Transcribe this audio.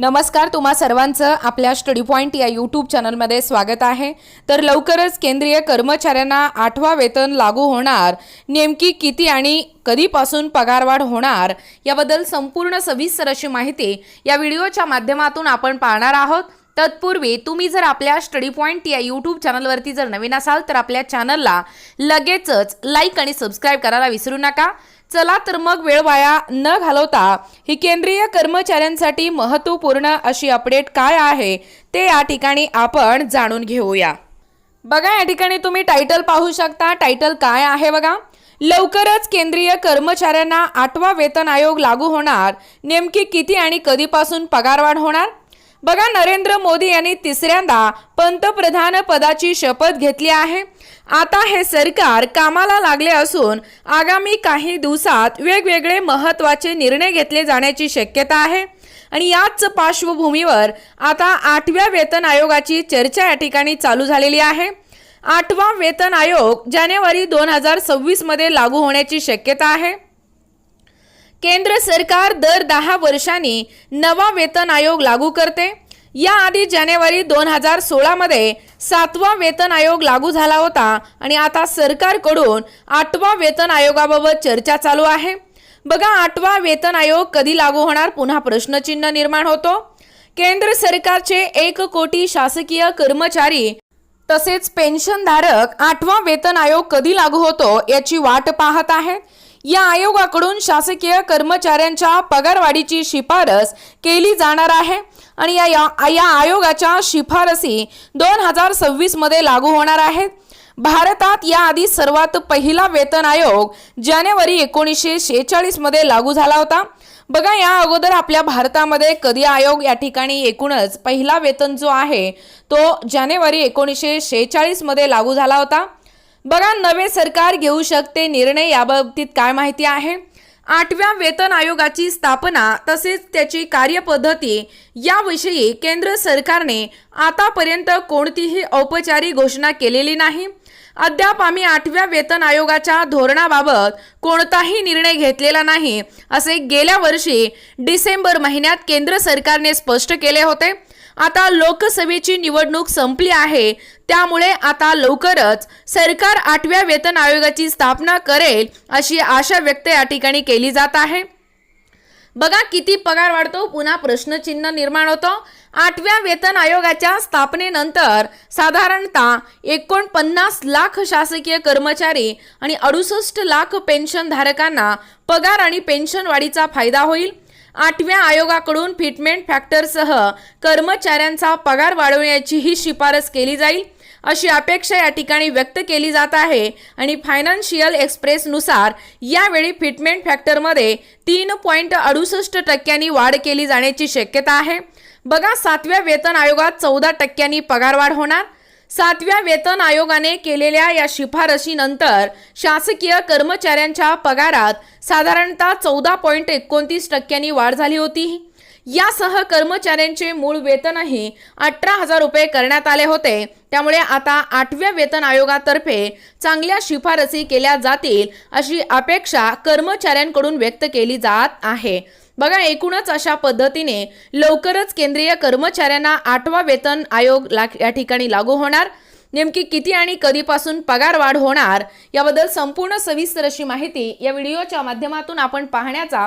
नमस्कार तुम्हा सर्वांचं आपल्या स्टडी पॉईंट या यूट्यूब चॅनलमध्ये स्वागत आहे. तर लवकरच केंद्रीय कर्मचाऱ्यांना आठवा वेतन लागू होणार. नेमकी किती आणि कधीपासून पगारवाढ होणार? याबद्दल संपूर्ण सविस्तर अशी माहिती या व्हिडिओच्या माध्यमातून आपण पाहणार आहोत. तत्पूर्वी तुम्ही जर आपल्या स्टडी पॉईंट या यूट्यूब चॅनलवरती जर नवीन असाल तर आपल्या चॅनलला लगेचच लाईक आणि सबस्क्राईब करायला विसरू नका. चला तर मग वेळ वाया न घालवता ही केंद्रीय कर्मचाऱ्यांसाठी महत्त्वपूर्ण अशी अपडेट काय आहे ते या ठिकाणी आपण जाणून घेऊया. बघा या ठिकाणी तुम्ही टायटल पाहू शकता. टायटल काय आहे बघा? लवकरच केंद्रीय कर्मचाऱ्यांना आठवा वेतन आयोग लागू होणार. नेमकी किती आणि कधीपासून पगारवाढ होणार? बघा नरेंद्र मोदी यांनी तिसऱ्यांदा पंतप्रधान पदाची शपथ घेतली आहे. आता हे सरकार कामाला लागले असून आगामी काही दिवसात वेगवेगळे महत्त्वाचे निर्णय घेतले जाण्याची शक्यता आहे. आणि याच पार्श्वभूमीवर आता आठव्या वेतन आयोगाची चर्चा या ठिकाणी चालू झालेली आहे. आठवा वेतन आयोग जानेवारी दोन हजार सव्वीसमध्ये लागू होण्याची शक्यता आहे. केंद्र सरकार दर दहा वर्षांनी नवा वेतन आयोग लागू करते. याआधी जानेवारी दोन हजार सोळामध्ये सातवा वेतन आयोग लागू झाला होता आणि आता सरकारकडून आठवा वेतन आयोगाबाबत चर्चा चालू आहे. बघा आठवा वेतन आयोग कधी लागू होणार? पुन्हा प्रश्नचिन्ह निर्माण होतो. केंद्र सरकारचे एक कोटी शासकीय कर्मचारी तसेच पेन्शनधारक आठवा वेतन आयोग कधी लागू होतो याची वाट पाहत आहेत. या आयोगाकडून शासकीय कर्मचाऱ्यांच्या पगारवाढीची शिफारस केली जाणार आहे. आणि या या या आयोगाच्या शिफारसी दोन हजार सव्वीसमध्ये लागू होणार आहेत. भारतात याआधी सर्वात पहिला वेतन आयोग जानेवारी एकोणीसशे शेहेचाळीसमध्ये लागू झाला होता. बघा या अगोदर आपल्या भारतामध्ये कधी आयोग या ठिकाणी एकूणच पहिला वेतन जो आहे तो जानेवारी एकोणीसशे शेहेचाळीसमध्ये लागू झाला होता. बघा नवे सरकार घेऊ शकते निर्णय याबाबतीत काय माहिती आहे? आठव्या वेतन आयोगाची स्थापना तसेच त्याची कार्यपद्धती याविषयी केंद्र सरकारने आतापर्यंत कोणतीही औपचारिक घोषणा केलेली नाही. अद्याप आम्ही आठव्या वेतन आयोगाच्या धोरणाबाबत कोणताही निर्णय घेतलेला नाही असे गेल्या वर्षी डिसेंबर महिन्यात केंद्र सरकारने स्पष्ट केले होते. आता लोकसभेची निवडणूक संपली आहे त्यामुळे आता लवकरच सरकार आठव्या वेतन आयोगाची स्थापना करेल अशी आशा व्यक्त या ठिकाणी केली जात आहे. बघा किती पगार वाढतो पुन्हा प्रश्नचिन्ह निर्माण होतो. आठव्या वेतन आयोगाच्या स्थापनेनंतर साधारणतः एकोणपन्नास लाख शासकीय कर्मचारी आणि अडुसष्ट लाख पेन्शनधारकांना पगार आणि पेन्शन वाढीचा फायदा होईल. आठव्या आयोगाकडून फिटमेंट फॅक्टरसह कर्मचाऱ्यांचा पगार वाढवण्याचीही शिफारस केली जाईल अशी अपेक्षा या ठिकाणी व्यक्त केली जात आहे आणि फायनान्शियल एक्सप्रेसनुसार यावेळी फिटमेंट फॅक्टरमध्ये तीन पॉईंट अडुसष्ट टक्क्यांनी वाढ केली जाण्याची शक्यता आहे. बघा सातव्या वेतन आयोगात चौदा टक्क्यांनी पगारवाढ होणार. सातव्या वेतन आयोगाने केलेल्या या शिफारशीनंतर शासकीय कर्मचाऱ्यांच्या पगारात साधारणतः चौदा पॉईंट एकोणतीस टक्क्यांनी वाढ झाली होती. यासह कर्मचाऱ्यांचे मूळ वेतनही अठरा हजार रुपये करण्यात आले होते. त्यामुळे आता आठव्या वेतन आयोगातर्फे चांगल्या शिफारसी केल्या जातील अशी अपेक्षा कर्मचाऱ्यांकडून व्यक्त केली जात आहे. बघा एकूणच अशा पद्धतीने लवकरच केंद्रीय कर्मचाऱ्यांना आठवा वेतन आयोग ला या ठिकाणी लागू होणार. नेमकी किती आणि कधीपासून पगार वाढ होणार याबद्दल संपूर्ण सविस्तर अशी माहिती या व्हिडिओच्या माध्यमातून आपण पाहण्याचा